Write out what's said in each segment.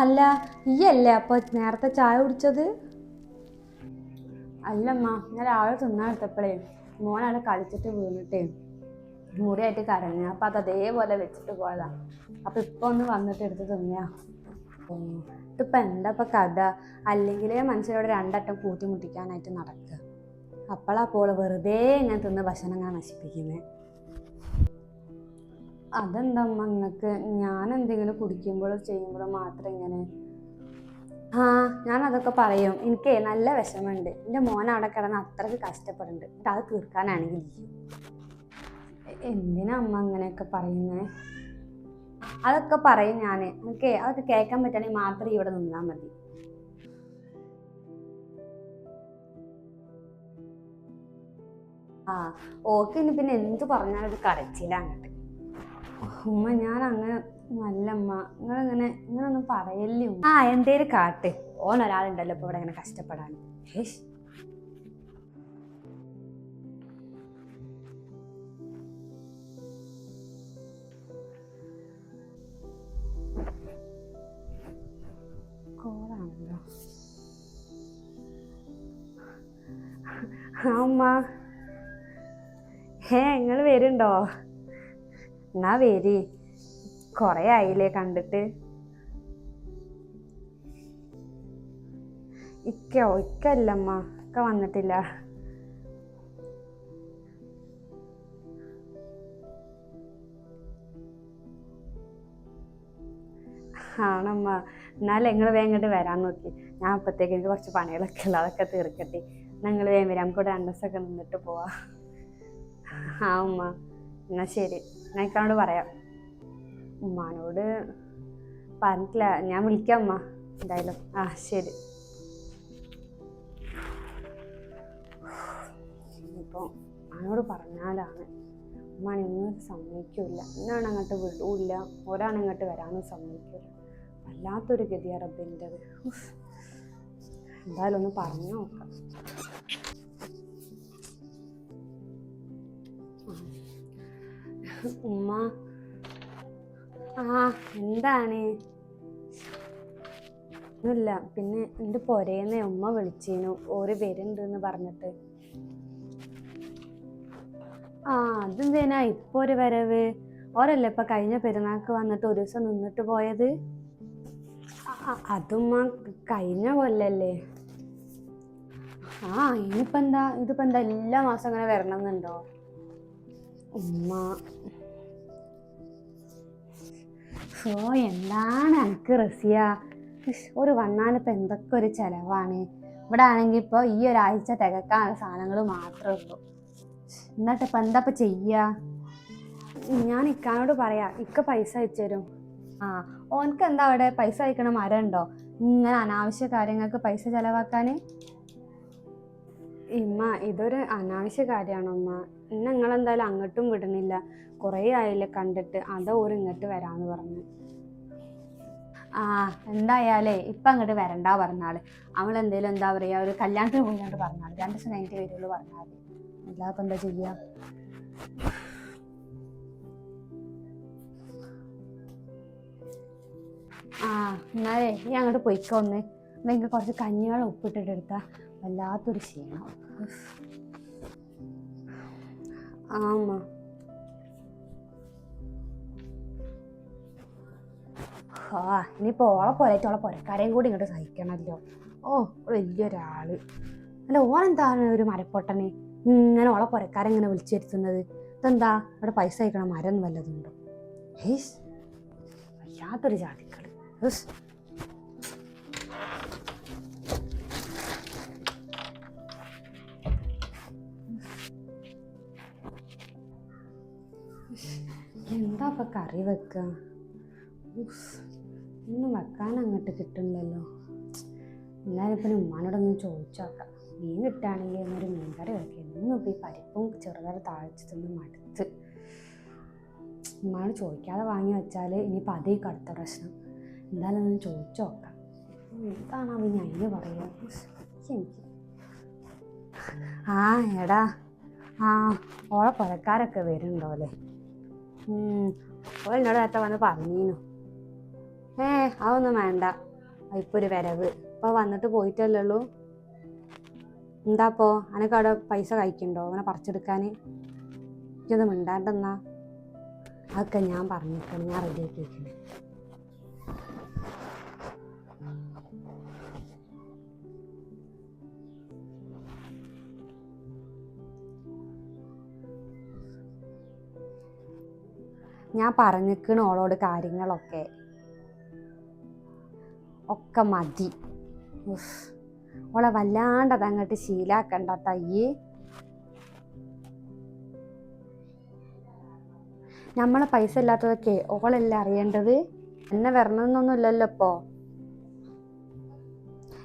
അല്ല ഈ അല്ലേ അപ്പൊ നേരത്തെ ചായ കുടിച്ചത്? അല്ലമ്മ ഞാൻ രാവിലെ തിന്നാൻ എടുത്തപ്പോഴേ മോനവിടെ കളിച്ചിട്ട് വീണിട്ടേ. മുറിയായിട്ട് കരഞ്ഞ. അപ്പൊ അത് അതേപോലെ വെച്ചിട്ട് പോയതാ. അപ്പൊ ഇപ്പൊ ഒന്ന് വന്നിട്ട് എടുത്ത് തിന്നാ. ഇതിപ്പോ എന്താ ഇപ്പൊ കഥ? അല്ലെങ്കിലേ മനുഷ്യരോട് രണ്ടറ്റം കൂട്ടിമുട്ടിക്കാനായിട്ട് നടക്കുക അപ്പോഴാ പോൾ വെറുതെ ഇങ്ങനെ തിന്ന് ഭക്ഷണം ഞാൻ നശിപ്പിക്കുന്നത് അതെന്താ അമ്മ ഞാൻ എന്തെങ്കിലും കുടിക്കുമ്പോഴോ ചെയ്യുമ്പോഴോ മാത്രം ഇങ്ങനെ. ആ ഞാൻ അതൊക്കെ പറയും. എനിക്ക് നല്ല വിഷമമുണ്ട് എന്റെ മോൻ അവിടെ കിടന്ന് അത്രയ്ക്ക് കഷ്ടപ്പെടുന്നുണ്ട്. എന്നിട്ട് അത് തീർക്കാനാണെങ്കിൽ എന്തിനാ അമ്മ അങ്ങനെയൊക്കെ പറയുന്നത് അതൊക്കെ പറയും ഞാൻ എനിക്ക് അതൊക്കെ കേൾക്കാൻ പറ്റുകയാണെങ്കിൽ മാത്രം ഇവിടെ നിന്നാൽ മതി. ആ ഓക്കെ ഇനി പിന്നെ എന്ത് പറഞ്ഞാലും അത് കരച്ചില്ല അങ്ങോട്ട്. ഉമ്മ ഞാൻ അങ്ങനെ നല്ലമ്മ നിങ്ങളിങ്ങനെ ഇങ്ങനൊന്നും പറയല്ലേ. ആ എന്തേലും കാട്ട്. ഓൻ ഒരാളുണ്ടല്ലോ ഇപ്പൊ ഇവിടെ ഇങ്ങനെ കഷ്ടപ്പെടാൻ ഹേഷ് കോളാണല്ലോ. ആ ഉമ്മ. ഹേ നിങ്ങൾ വരുന്നുണ്ടോ എന്നാ വരി. കൊറേ ആയില്ലേ കണ്ടിട്ട്. ഇക്കോ ഇക്കല്ലമ്മ. ഇക്ക വന്നിട്ടില്ല. ആണമ്മ. എന്നാലും നിങ്ങൾ വേഗം ഇങ്ങോട്ട് വരാൻ നോക്കി. ഞാൻ അപ്പത്തേക്ക് എനിക്ക് കുറച്ച് പണികളൊക്കെ ഉള്ളത് അതൊക്കെ തീർക്കട്ടെ നിങ്ങൾ വേഗം വരാം. നമുക്ക് ഇവിടെ രണ്ട് ദിവസമൊക്കെ നിന്നിട്ട് പോവാ. ആ ഉമ്മ. എന്നാ ശരി. ഞാൻ ഇക്കാനോട് പറയാം. ഉമ്മാനോട് പറഞ്ഞിട്ടില്ല. ഞാൻ വിളിക്കാം ഉമ്മ. എന്തായാലും. ആ ശരി. ഇനിയിപ്പോൾ ഉമ്മാനോട് പറഞ്ഞാലാണ് ഉമ്മാനെ ഇന്നും സമ്മതിക്കില്ല. എന്നാണ് അങ്ങോട്ട് വിടൂല്ല. ഒരാണ് ഇങ്ങോട്ട് വരാനും സമ്മതിക്കില്ല. വല്ലാത്തൊരു ഗതിയാണ് റബ്ബിന്റെത് എന്തായാലും ഒന്ന് പറഞ്ഞു നോക്കാം. ഉമ്മ. ആ എന്താണ്? ഒന്നുമില്ല. പിന്നെ എന്റെ പൊരേന്ന് ഉമ്മ വിളിച്ചേനു. ഓര് വരുന്നുണ്ടെന്ന് പറഞ്ഞിട്ട്. ആ അതെന്തേനാ ഇപ്പൊ ഒരു വരവ്? ഓരല്ലേ ഇപ്പൊ കഴിഞ്ഞ പെരുന്നാൾക്ക് വന്നിട്ട് ഒരു ദിവസം നിന്നിട്ട് പോയത്? അതുമ്മ കഴിഞ്ഞ കൊല്ലല്ലേ? ആ ഇനിയിപ്പോ എന്താ ഇതിപ്പോ എന്താ എല്ലാ മാസം അങ്ങനെ വരണമെന്നുണ്ടോ? ഉമ്മ. ഓ എന്താണ് എനിക്ക് റസിയ? ഒരു വന്നാലിപ്പോ എന്തൊക്കെ ഒരു ചെലവാണ്? ഇവിടെ ആണെങ്കിൽ ഇപ്പൊ ഈ ഒരാഴ്ച തികക്കാൻ സാധനങ്ങൾ മാത്രമേ ഉള്ളൂ. എന്നിട്ട് ഇപ്പൊ എന്താ ഇപ്പൊ ചെയ്യാ? ഞാൻ ഇക്കാനോട് പറയാ ഇക്ക പൈസ അയച്ചു തരും. ആ ഓനക്ക് എന്താ അവിടെ പൈസ അയക്കണ മരം ഉണ്ടോ? ഇങ്ങനെ അനാവശ്യ കാര്യങ്ങൾക്ക് പൈസ ചെലവാക്കാന്? ഇമ്മ ഇതൊരു അനാവശ്യ കാര്യമാണോ ഉമ്മ? ഇന്ന് നിങ്ങളെന്തായാലും അങ്ങോട്ടും വിടുന്നില്ല. കുറേ ആയില്ലേ കണ്ടിട്ട് അതാ ഒരു ഇങ്ങോട്ട് വരാന്ന് പറഞ്ഞു. ആ എന്തായാലേ ഇപ്പൊ അങ്ങോട്ട് വരണ്ട പറഞ്ഞാൾ. അവൾ എന്തേലും എന്താ പറയാ ഒരു കല്യാണത്തിന് പോയിങ്ങോട്ട് പറഞ്ഞാൽ രണ്ട് ദിവസം കഴിഞ്ഞിട്ട് വരുള്ളൂ പറഞ്ഞാൽ അല്ലാതെ എന്താ ചെയ്യാ? ആ എന്നാലേ ഈ അങ്ങോട്ട് പൊയ്ക്കോന്ന് എന്തെങ്കിലും കുറച്ച് കഞ്ഞിവെള്ളം ഉപ്പിട്ടിട്ട് എടുത്താൽ വല്ലാത്തൊരു ക്ഷീണം. ഉഫ്. ആ ഇനിയിപ്പോൾ ഓളെ പോരായിട്ട് ഓളെ പുരക്കാരെയും കൂടി ഇങ്ങോട്ട് സഹിക്കണമല്ലോ ഓ വലിയൊരാൾ. അല്ല ഓനെന്താണ് ഒരു മരപ്പൊട്ടനെ? ഇങ്ങനെ ഓളെ പുരക്കാരെ ഇങ്ങനെ വിളിച്ചു വരുത്തുന്നത് ഇതെന്താ? ഇവിടെ പൈസ അയക്കണ മരം വല്ലതുണ്ടോ ഹേസ് വല്ലാത്തൊരു ജാതിക്കൾ. ഉസ്. എന്താ ഇപ്പൊ കറി വെക്കുക. ഒന്നും വെക്കാൻ അങ്ങോട്ട് കിട്ടുന്നില്ലല്ലോ. എന്നാലും ഇപ്പം ഉമ്മാനോടൊന്ന് ചോദിച്ചു നോക്കാം. മീൻ കിട്ടുകയാണെങ്കിൽ എന്നൊരു മീൻകറി വെക്കുക എന്നും ഇപ്പം ഈ പരിപ്പും ചെറുതായി താഴ്ച തിന്ന് മടുത്ത്. ഉമ്മാനോട് ചോദിക്കാതെ വാങ്ങി വെച്ചാൽ ഇനിയിപ്പോൾ അതേ കടുത്ത പ്രശ്നം. എന്തായാലും ഒന്ന് ചോദിച്ചു നോക്കാം. എന്താണ് അവൻ അതിന് പറയുക എനിക്ക് ആ എടാ. ആ ഓളെ പുഴക്കാരൊക്കെ വരുന്നുണ്ടോ അല്ലേ? ഓൾ എന്നോട് നേരത്തെ വന്ന് പറഞ്ഞീനു. ഏ അതൊന്നും വേണ്ട. ഇപ്പൊ ഒരു വരവ്. ഇപ്പൊ വന്നിട്ട് പോയിട്ടല്ലേ ഉള്ളൂ. എന്താപ്പോ അനക്ക് അവിടെ പൈസ കഴിക്കണ്ടോ? അങ്ങനെ പറിച്ചെടുക്കാൻ എനിക്കൊന്നും മിണ്ടാണ്ടെന്നാ? അതൊക്കെ ഞാൻ പറഞ്ഞിരിക്കണം ഞാൻ റെഡി ഞാൻ പറഞ്ഞിക്കണ ഓളോട് കാര്യങ്ങളൊക്കെ ഒക്കെ മതി. ഓളെ വല്ലാണ്ട് അതങ്ങോട്ട് ശീലാക്കണ്ട തയ്യേ നമ്മളെ പൈസ ഇല്ലാത്തതൊക്കെ ഓളല്ലേ അറിയേണ്ടത്? എന്നെ വരണമെന്നൊന്നുമില്ലല്ലോ ഇപ്പോ.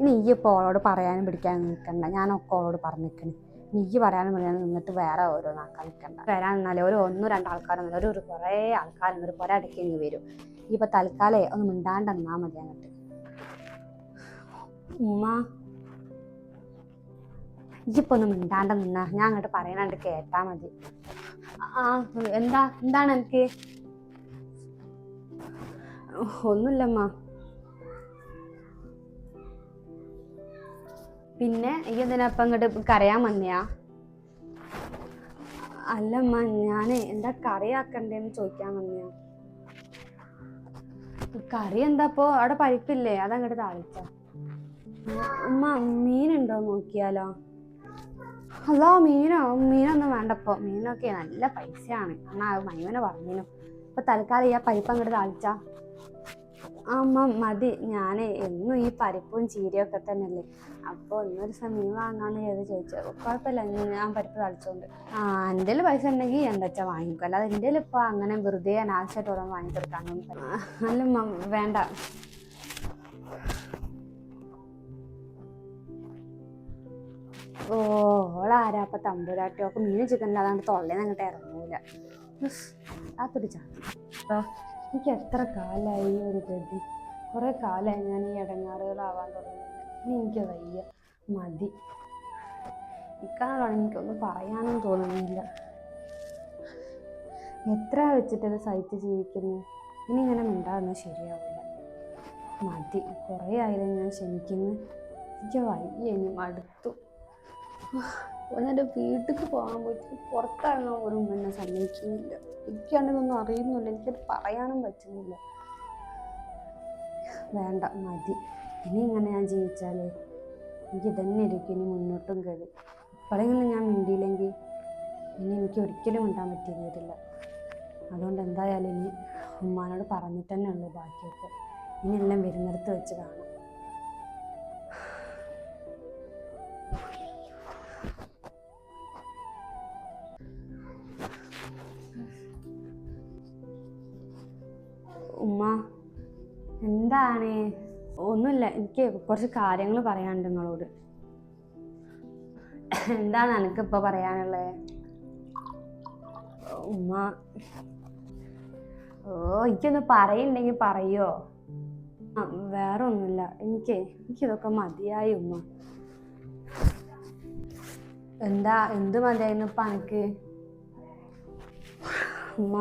ഇനി ഈ ഇപ്പോൾ ഓളോട് പറയാനും പിടിക്കാനും നിൽക്കണ്ട ഞാനൊക്കെ ഓളോട് പറഞ്ഞിരിക്കണേ. നീ പറയാനും പറയാനും നിന്നിട്ട് വേറെ ഓരോന്നാക്കാൻ നിൽക്കണ്ട വരാൻ നിന്നാലേ ഒരു ഒന്നോ രണ്ടോ ആൾക്കാരൊന്നും ഒരു ഒരു കുറേ ആൾക്കാരൊന്നും ഒരു കുറേ അടുക്കി ഇങ്ങ് വരും. ഈ തൽക്കാലേ ഒന്ന് മിണ്ടാണ്ട് നിന്നാ മതി അങ്ങോട്ട്. ഉമ്മ. ഇപ്പൊ ഒന്ന് മിണ്ടാണ്ട് നിന്നാ. ഞാൻ അങ്ങോട്ട് പറയണണ്ട് കേട്ടാ മതി. ആ എന്താ? എന്താണ് എനിക്ക്? ഒന്നുമില്ലമ്മ. പിന്നെ ഈ എന്തിനാ ഇപ്പൊ ഇങ്ങോട്ട് കരയാൻ വന്നയാ? അല്ലമ്മ ഞാൻ എന്താ കറിയാക്കണ്ടേന്ന് ചോദിക്കാൻ വന്നയാ. കറി എന്താപ്പോ അവിടെ പരിപ്പില്ലേ? അതങ്ങോട്ട് താളിച്ച. ഉമ്മ മീനുണ്ടോ നോക്കിയാലോ? അല്ലോ മീനോ? മീനൊന്നും വേണ്ടപ്പോ മീനൊക്കെ നല്ല പൈസയാണ്. എന്നാ മൈവനെ പറഞ്ഞിനു. അപ്പൊ തൽക്കാലം ഈ ആ പരിപ്പ് അങ്ങോട്ട് താളിച്ചാ. അമ്മ മതി. ഞാൻ എന്നും ഈ പരിപ്പും ചീരയൊക്കെ തന്നെയല്ലേ? അപ്പോൾ ഇന്നൊരു ദിവസം വാങ്ങാമെന്ന് ചെയ്ത് ചോദിച്ചു. കുഴപ്പമില്ല ഞാൻ പരിപ്പ് തളിച്ചോണ്ട്. ആ എന്റെ പൈസ ഉണ്ടെങ്കിൽ എന്താ വെച്ചാൽ വാങ്ങിക്കും. അല്ലാതെ എന്റെ ഇപ്പോൾ അങ്ങനെ വെറുതെ അനാവശ്യമായിട്ട് ഓരോന്ന് വാങ്ങിക്കൊടുക്കാനൊന്നും. അല്ല വേണ്ട. ഓളാരാപ്പ തമ്പുരാട്ടി ഒക്കെ മീൻ ചിക്കൻ അതാണ്ട് തൊള്ളേന്ന് അങ്ങോട്ട് ഇറങ്ങൂല. ആ പിടിച്ചാ. എനിക്ക് എത്ര കാലമായി ഒരു ഗതി. കുറേ കാലമായി ഞാൻ ഈ ഇടങ്ങാറുകളാവാൻ തുടങ്ങിയത്. ഇനി എനിക്ക് വയ്യ. മതി. ഇക്കാളാണ് എനിക്കൊന്നും പറയാനും തോന്നുന്നില്ല. എത്ര വെച്ചിട്ടത് സഹിച്ച് ജീവിക്കുന്നു? ഇനി ഇങ്ങനെ മിണ്ടാതൊന്നും ശരിയാവില്ല. മതി. കുറേ ആയില്ല ഞാൻ ക്ഷമിക്കുന്നു. എനിക്ക് വയ്യ ഇനി മടുത്തു. ഒന്നെന്റെ വീട്ടിലേക്ക് പോകാൻ പോയിട്ട് പുറത്തിറങ്ങാൻ പോലും എന്നെ സമ്മതിക്കുന്നില്ല. എനിക്കാണെങ്കിൽ അറിയുന്നില്ല. എനിക്കത് പറയാനും പറ്റുന്നില്ല. വേണ്ട മതി. ഇനി ഇങ്ങനെ ഞാൻ ജീവിച്ചാലേ? എനിക്ക് തന്നെ ഇരിക്കും ഇനി മുന്നോട്ടും കഴിയും ഇപ്പോഴെങ്കിലും ഞാൻ മിണ്ടിയില്ലെങ്കിൽ ഇനി എനിക്ക് ഒരിക്കലും ഉണ്ടാൻ പറ്റി വരില്ല അതുകൊണ്ട് എന്തായാലും ഇനി ഉമ്മാനോട് പറഞ്ഞിട്ട് തന്നെ ഉള്ളൂ ബാക്കിയൊക്കെ. ഇനി എല്ലാം വരുന്നിടത്ത് വെച്ച് കാണാം. എന്താണ്? ഒന്നുമില്ല. എനിക്ക് കുറച്ച് കാര്യങ്ങൾ പറയാനുണ്ട് നിങ്ങളോട്. എന്താണ് എനിക്കിപ്പോൾ പറയാനുള്ളത് ഉമ്മ. ഓ എനിക്കൊന്ന് പറയുന്നുണ്ടെങ്കിൽ പറയോ? വേറെ ഒന്നുമില്ല എനിക്ക് എനിക്കിതൊക്കെ മതിയായി ഉമ്മ. എന്താ എന്ത് മതിയായിരുന്നു ഇപ്പം എനിക്ക് ഉമ്മ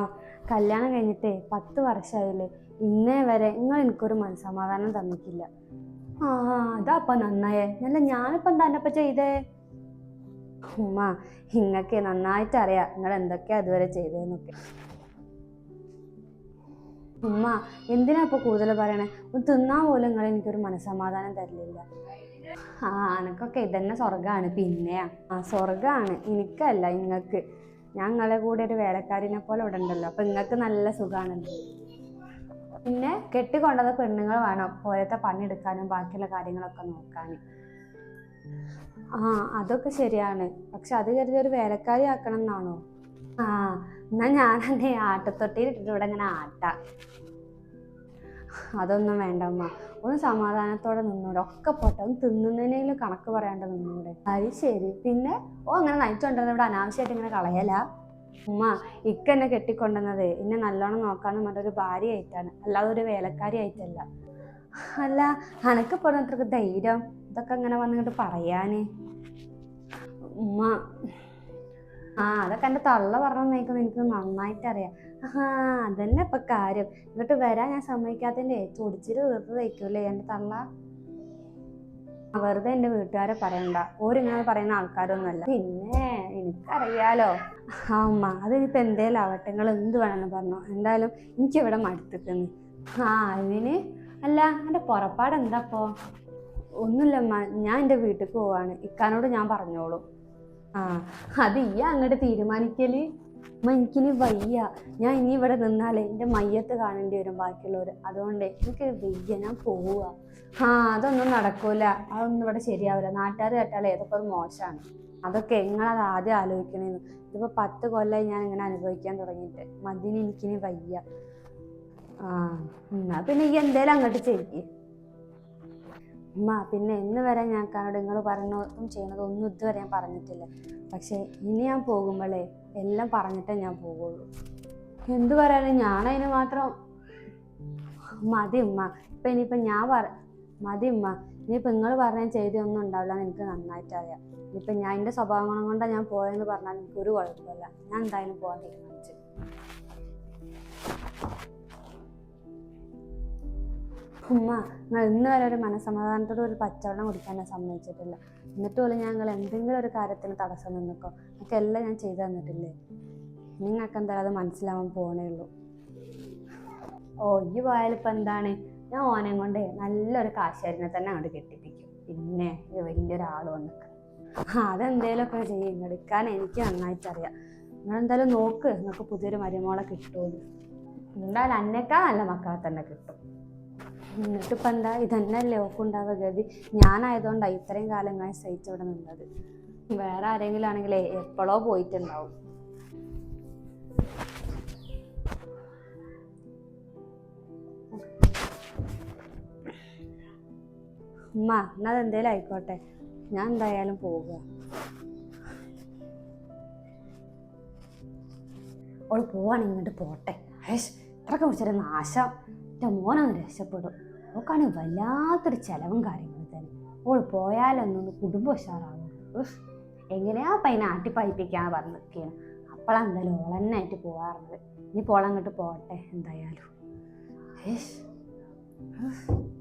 കല്യാണം കഴിഞ്ഞിട്ടേ പത്ത് വർഷമായില്ലേ ഇന്നേ വരെ നിങ്ങൾ എനിക്കൊരു മനസ്സമാധാനം തന്നിട്ടില്ല. ആ അതാപ്പ നന്നായേ. അല്ല ഞാനിപ്പം തന്നെപ്പ ചെയ്തേ? ഉമ്മ ഇങ്ങക്ക് നന്നായിട്ട് അറിയാം നിങ്ങൾ എന്തൊക്കെയാ അതുവരെ ചെയ്തതെന്നൊക്കെ ഉമ്മ എന്തിനാ ഇപ്പൊ കൂടുതൽ പറയണേ? തിന്നാൻ പോലും നിങ്ങൾ എനിക്കൊരു മനസ്സമാധാനം തരില്ല. ആ എനക്കൊക്കെ ഇതന്നെ സ്വർഗാണ് പിന്നെയാ ആ സ്വർഗാണ് എനിക്കല്ല ഇങ്ങക്ക്. ഞങ്ങളെ കൂടെ ഒരു വേലക്കാരിനെ പോലെ ഇവിടെ ഉണ്ടല്ലോ. അപ്പൊ ഇങ്ങക്ക് നല്ല സുഖാണല്ലോ. പിന്നെ കെട്ടിക്കൊണ്ടത് പെണ്ണുങ്ങൾ വേണം പോലത്തെ പണിയെടുക്കാനും ബാക്കിയുള്ള കാര്യങ്ങളൊക്കെ നോക്കാനും ആ അതൊക്കെ ശരിയാണ്. പക്ഷെ അത് കരുതി ഒരു വേലക്കാരി ആക്കണം എന്നാണോ? ആ എന്നാ ഞാൻ എന്നെ ആട്ടത്തൊട്ടിയിൽ ഇട്ടിട്ട് ഇവിടെ ഇങ്ങനെ ആട്ട. അതൊന്നും വേണ്ട അമ്മ. ഒന്ന് സമാധാനത്തോടെ നിന്നൂടെ. ഒക്കെ പോട്ടെ. ഒന്ന് തിന്നുന്നതിനെങ്കിലും കണക്ക് പറയാണ്ട് നിന്നൂടെ. അത് ശരി. പിന്നെ ഓ അങ്ങനെ നയിച്ചുകൊണ്ടിരുന്ന ഇവിടെ അനാവശ്യമായിട്ട് ഇങ്ങനെ കളയല. ഉമ്മ ഇക്ക എന്നെ കെട്ടിക്കൊണ്ടുവന്നത്. എന്നെ നല്ലോണം നോക്കാന്ന് പറഞ്ഞൊരു ഭാര്യയായിട്ടാണ്. അല്ലാതെ ഒരു വേലക്കാരി ആയിട്ടല്ല. അല്ല അനക്കിപ്പോൾ അത്രയ്ക്ക് ധൈര്യം? ഇതൊക്കെ അങ്ങനെ വന്നിട്ട് പറയാന്. ഉമ്മ ആ അതൊക്കെ എന്റെ തള്ള പറഞ്ഞു പറഞ്ഞേക്കുന്ന എനിക്ക് നന്നായിട്ട് അറിയാം ആ അതന്നെ ഇപ്പൊ കാര്യം. ഇങ്ങോട്ട് വരാൻ ഞാൻ സമ്മതിക്കാത്തതിന്റെ ചൊടിച്ചിട്ട് തീർത്ത് തയ്ക്കൂലേ എന്റെ തള്ള? വെറുതെ എന്റെ വീട്ടുകാരെ പറയണ്ട. ഓരിങ്ങനെ പറയുന്ന ആൾക്കാരൊന്നുമല്ല. പിന്നെ എനിക്കറിയാലോ. അമ്മ അതിനിപ്പോ എന്തേലും ആവട്ടെ നിങ്ങൾ എന്ത് വേണമെന്ന് പറഞ്ഞോ? എന്തായാലും എനിക്കിവിടെ മടുത്തിക്കുന്നു. ആ അതിന് അല്ല എന്റെ പുറപ്പാട് എന്താപ്പോ? ഒന്നുമില്ലമ്മ ഞാൻ എന്റെ വീട്ടിൽ പോവാണ്. ഇക്കാനോട് ഞാൻ പറഞ്ഞോളൂ. ആ അത് ഈ അങ്ങോട്ട് തീരുമാനിക്കൽ? അമ്മ എനിക്കിനി വയ്യ. ഞാൻ ഇനി ഇവിടെ നിന്നാലേ എന്റെ മയ്യത്ത് കാണേണ്ടി വരും ബാക്കിയുള്ളവർ അതുകൊണ്ട് എനിക്ക് വയ്യ ഞാൻ പോവുക ആ അതൊന്നും നടക്കൂല. അതൊന്നും ഇവിടെ ശരിയാവില്ല. നാട്ടുകാർ കേട്ടാലേ ഏതൊക്കെ ഒരു മോശമാണ് അതൊക്കെ നിങ്ങളത് ആദ്യം ആലോചിക്കണേന്ന്. ഇതിപ്പോൾ പത്ത് കൊല്ലമായി ഞാൻ ഇങ്ങനെ അനുഭവിക്കാൻ തുടങ്ങിയിട്ട്. മതിന് എനിക്കിനി വയ്യ. ആ എന്നാ പിന്നെ ഈ എന്തേലും അങ്ങോട്ട് ചെയ്യേ. ഉമ്മ പിന്നെ എന്ന് വരെ ഞാൻ കാനോട് നിങ്ങൾ പറഞ്ഞതും ചെയ്യണതും ഒന്നും ഇതുവരെ ഞാൻ പറഞ്ഞിട്ടില്ല. പക്ഷേ ഇനി ഞാൻ പോകുമ്പോഴേ എല്ലാം പറഞ്ഞിട്ടേ ഞാൻ പോകുള്ളൂ എന്തു പറയാനും? ഞാനതിന് മാത്രം മതി ഉമ്മ. ഇപ്പം ഇനിയിപ്പം ഞാൻ പറ മതി ഉമ്മ. ഇനിയിപ്പോൾ നിങ്ങൾ പറഞ്ഞ ചെയ്തൊന്നും ഉണ്ടാവില്ല എന്ന് എനിക്ക് നന്നായിട്ട് അറിയാം. ഇനിയിപ്പോൾ ഞാൻ എന്റെ സ്വഭാവം കൊണ്ടാണ് ഞാൻ പോയെന്ന് പറഞ്ഞാൽ എനിക്ക് ഒരു കുഴപ്പമില്ല. ഞാൻ എന്തായാലും പോകാൻ തീരുമാനിച്ചു. ഉമ്മ നിങ്ങൾ ഇന്ന് വരെ ഒരു മനസ്സമാധാനത്തോട് ഒരു പച്ചവെള്ളം കുടിക്കാൻ സമ്മതിച്ചിട്ടില്ല. എന്നിട്ട് പോലും ഞങ്ങൾ എന്തെങ്കിലും ഒരു കാര്യത്തിന് തടസ്സം നിന്നിക്കോ? ഒക്കെ എല്ലാം ഞാൻ ചെയ്തു തന്നിട്ടില്ലേ? നിങ്ങൾക്ക് എന്തായാലും അത് മനസ്സിലാവാൻ പോണേ ഉള്ളൂ. ഓ ഈ പോയാലിപ്പോൾ എന്താണ്? ഞാൻ ഓനെ കൊണ്ട് നല്ലൊരു കാശാരിനെ തന്നെ അങ്ങോട്ട് കെട്ടിപ്പിക്കും. പിന്നെ ഇത് വലിയൊരാൾ വന്നിട്ട്. അതെന്തേലൊക്കെ ചെയ്യും. എടുക്കാൻ എനിക്ക് നന്നായിട്ട് അറിയാം നിങ്ങളെന്തായാലും നോക്ക്. നിങ്ങൾക്ക് പുതിയൊരു മരുമോളെ കിട്ടുമെന്ന് എന്തായാലും അന്നേക്കാൾ നല്ല മക്കളെ തന്നെ കിട്ടും. എന്നിട്ടിപ്പോൾ എന്താ? ഇതന്നെയല്ലേ ഓക്കുണ്ടാവുക ഗതി. ഞാനായതുകൊണ്ടാണ് ഇത്രയും കാലം ഞാൻ സഹിച്ചിവിടെ നിന്നത്. വേറെ ആരെങ്കിലും ആണെങ്കിലേ എപ്പോഴോ പോയിട്ടുണ്ടാവും. ഉമ്മ എന്നാൽ എന്തേലും ആയിക്കോട്ടെ. ഞാൻ എന്തായാലും പോവുക. ഓൾ പോവാണെങ്കിൽ ഇങ്ങോട്ട് പോട്ടെ. ഹേഷ് വിളിച്ചൊരു നാശം എന്റെ മോനൊന്ന് രക്ഷപ്പെടും. ഓക്കാണെങ്കിൽ വല്ലാത്തൊരു ചെലവും കാര്യങ്ങളും തന്നെ. ഓൾ പോയാലൊന്നൊന്ന് കുടുംബ ഉഷാറാവും. എങ്ങനെയാ പൈന ആട്ടിപ്പായിപ്പിക്കാന്ന് പറഞ്ഞു നിൽക്കുകയാണ് തന്നെ ഓളന്നായിട്ട് പോകാറുണ്ട് ഇനി പോളങ്ങോട്ട് പോട്ടെ എന്തായാലും. ഹേഷ്.